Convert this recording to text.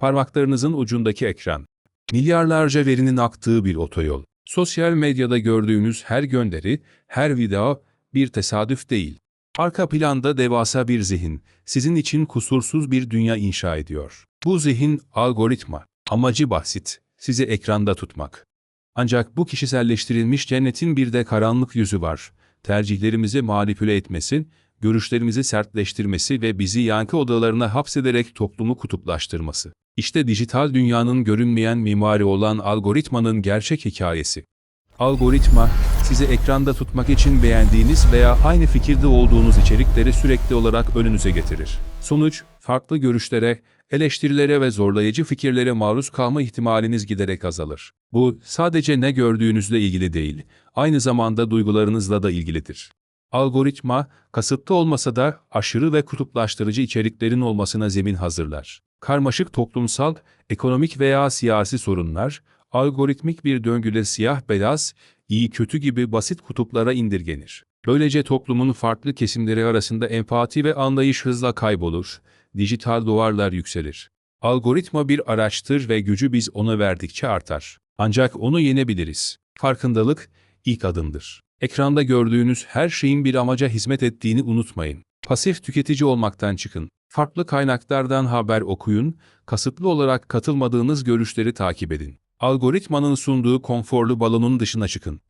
Parmaklarınızın ucundaki ekran. Milyarlarca verinin aktığı bir otoyol. Sosyal medyada gördüğünüz her gönderi, her video bir tesadüf değil. Arka planda devasa bir zihin, sizin için kusursuz bir dünya inşa ediyor. Bu zihin algoritma. Amacı basit, sizi ekranda tutmak. Ancak bu kişiselleştirilmiş cennetin bir de karanlık yüzü var. Tercihlerimizi manipüle etmesi, görüşlerimizi sertleştirmesi ve bizi yankı odalarına hapsederek toplumu kutuplaştırması. İşte dijital dünyanın görünmeyen mimari olan algoritmanın gerçek hikayesi. Algoritma, sizi ekranda tutmak için beğendiğiniz veya aynı fikirde olduğunuz içerikleri sürekli olarak önünüze getirir. Sonuç, farklı görüşlere, eleştirilere ve zorlayıcı fikirlere maruz kalma ihtimaliniz giderek azalır. Bu, sadece ne gördüğünüzle ilgili değil, aynı zamanda duygularınızla da ilgilidir. Algoritma, kasıtlı olmasa da aşırı ve kutuplaştırıcı içeriklerin olmasına zemin hazırlar. Karmaşık toplumsal, ekonomik veya siyasi sorunlar, algoritmik bir döngüde siyah beyaz, iyi kötü gibi basit kutuplara indirgenir. Böylece toplumun farklı kesimleri arasında empati ve anlayış hızla kaybolur, dijital duvarlar yükselir. Algoritma bir araçtır ve gücü biz ona verdikçe artar. Ancak onu yenebiliriz. Farkındalık ilk adımdır. Ekranda gördüğünüz her şeyin bir amaca hizmet ettiğini unutmayın. Pasif tüketici olmaktan çıkın. Farklı kaynaklardan haber okuyun, kasıtlı olarak katılmadığınız görüşleri takip edin. Algoritmanın sunduğu konforlu balonun dışına çıkın.